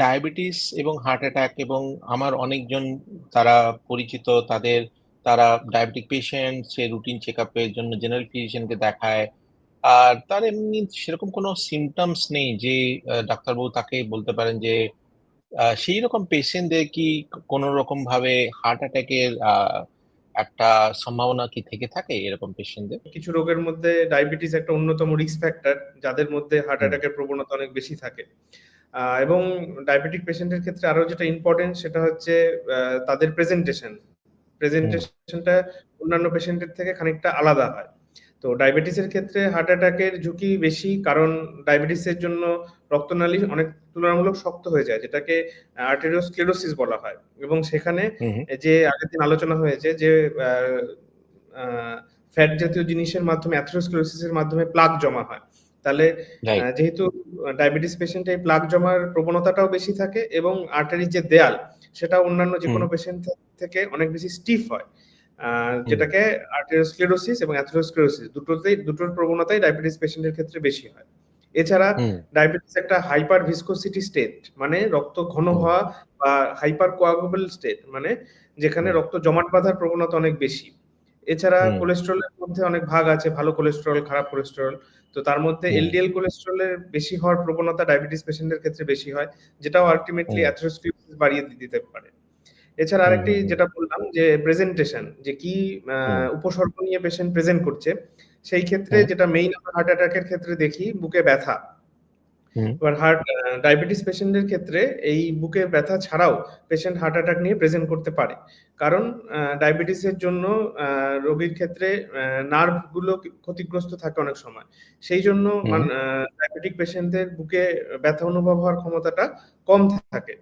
Diabetes এবং heart attack এবং আমার অনেকজন তারা পরিচিত তাদের তারা ডায়াবেটিক পেশেন্ট সে রুটিন চেকআপের জন্য জেনারেল ফিজিশিয়ানকে দেখায়। আর তার এমনি সেরকম কোনো সিম্পটমস নেই যে ডাক্তারবাবু তাকে বলতে পারেন যে সেই রকম পেশেন্টদের কি কোনো রকমভাবে হার্ট অ্যাটাকের একটা সম্ভাবনা কি থেকে থাকে এরকম পেশেন্টদের? কিছু রোগের মধ্যে ডায়াবেটিস একটা অন্যতম রিস্ক ফ্যাক্টর যাদের মধ্যে হার্ট। অ্যাটাকের প্রবণতা অনেক বেশি থাকে। এবং ডায়াবেটিক পেশেন্টের ক্ষেত্রে আরও যেটা ইম্পর্টেন্ট সেটা হচ্ছে তাদের প্রেজেন্টেশন। প্রেজেন্টেশনটা অন্যান্য পেশেন্টের থেকে খানিকটা আলাদা হয়। তো ডায়াবেটিসের ক্ষেত্রে হার্ট অ্যাটাকের ঝুঁকি বেশি কারণ ডায়াবেটিসের জন্য রক্তনালী অনেক তুলনামূলক শক্ত হয়ে যায় যেটাকে আর্টেরিওস্ক্লেরোসিস বলা হয়। এবং সেখানে যে আগের দিন আলোচনা হয়েছে যে ফ্যাট জাতীয় জিনিসের মাধ্যমে অ্যাথেরোস্ক্লেরোসিস এর মাধ্যমে প্লাক জমা হয়। তাহলে যেহেতু ডায়াবেটিস পেশেন্ট এই প্লাক জমার প্রবণতাটাও বেশি থাকে এবং আর্টারির যে দেয়াল সেটা অন্যান্য হুম। যেকোনো পেশেন্ট থেকে অনেক বেশি স্টিফ হয়। যেটাকে আর্টেরিওস্ক্লেরোসিস এবং অ্যাথেরোস্ক্লেরোসিস দুটোতেই দুটোর প্রবণতাই ডায়াবেটিস পেশেন্টের ক্ষেত্রে বেশি হয়। এছাড়া। ডায়াবেটিস একটা হাইপার ভিসকোসিটি স্টেট মানে রক্ত ঘন হওয়া বা হাইপার কোয়াগুবল স্টেট মানে যেখানে রক্ত জমাট বাঁধার প্রবণতা অনেক বেশি। এছাড়া। কোলেস্টেরলের মধ্যে অনেক ভাগ আছে ভালো কোলেস্টেরল, খারাপ কোলেস্টেরল। তো তার মধ্যে এলডিএল কোলেস্টেরলের বেশি হওয়ার প্রবণতা ডায়াবেটিস পেশেন্টের ক্ষেত্রে বেশি হয়। যেটাও আল্টিমেটলি হুম। বাড়িয়ে দিতে পারে। এছাড়া আরেকটি। যেটা বললাম যে প্রেজেন্টেশন যে কি উপসর্গ নিয়ে পেশেন্ট প্রেজেন্ট করছে। সেই ক্ষেত্রে যেটা মেইন হার্ট অ্যাটাক এর ক্ষেত্রে দেখি বুকে ব্যথা। এবার হার্ট ডায়াবেটিস পেশেন্টদের ক্ষেত্রে এই বুকে ব্যথা ছাড়াও পেশেন্ট হার্ট অ্যাটাক নিয়ে প্রেজেন্ট করতে পারে। কারণ ডায়াবেটিসের জন্য রোগীর ক্ষেত্রে নার্ভগুলো ক্ষতিগ্রস্ত থাকে অনেক সময়। সেই জন্য ডায়াবেটিক পেশেন্টদের বুকে ব্যথা অনুভব হওয়ার ক্ষমতাটা কম থাকে।